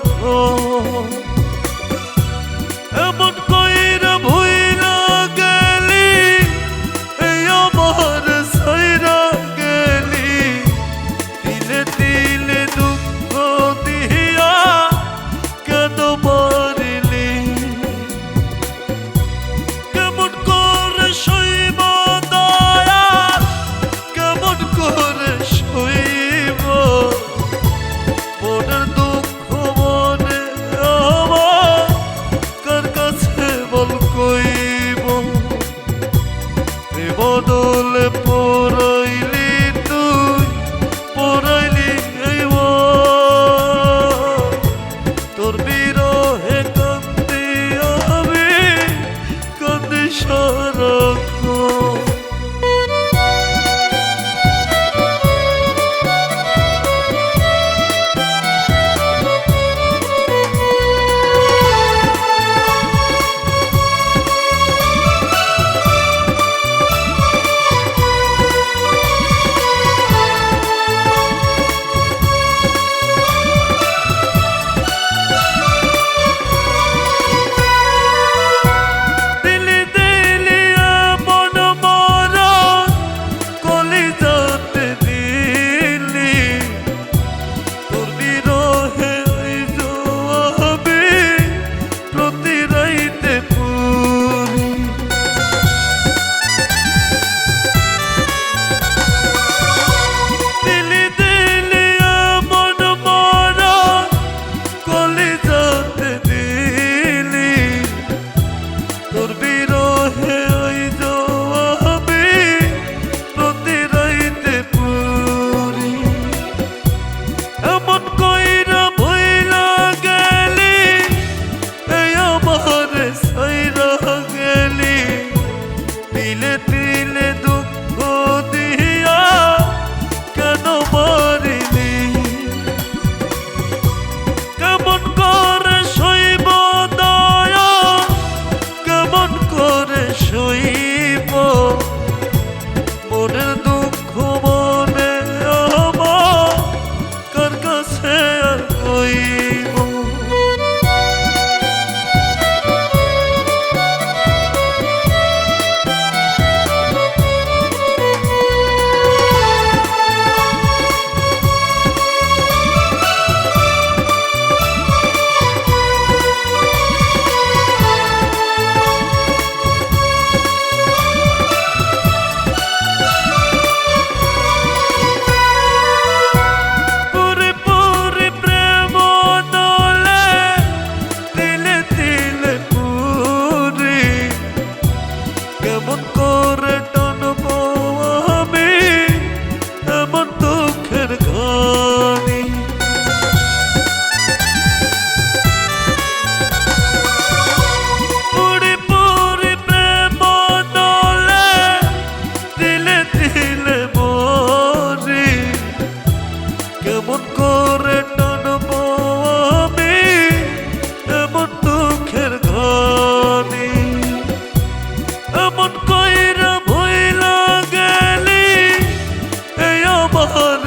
Oh. oh, oh. বদল পড়াইলি তুই পড়াইলি তোর বিরহে কান্দি আমি কান্দি সহ Lord করে টানব আমি এমন দুঃখের ঘনি। এমন কইরা ভইলা গেলি এই আমার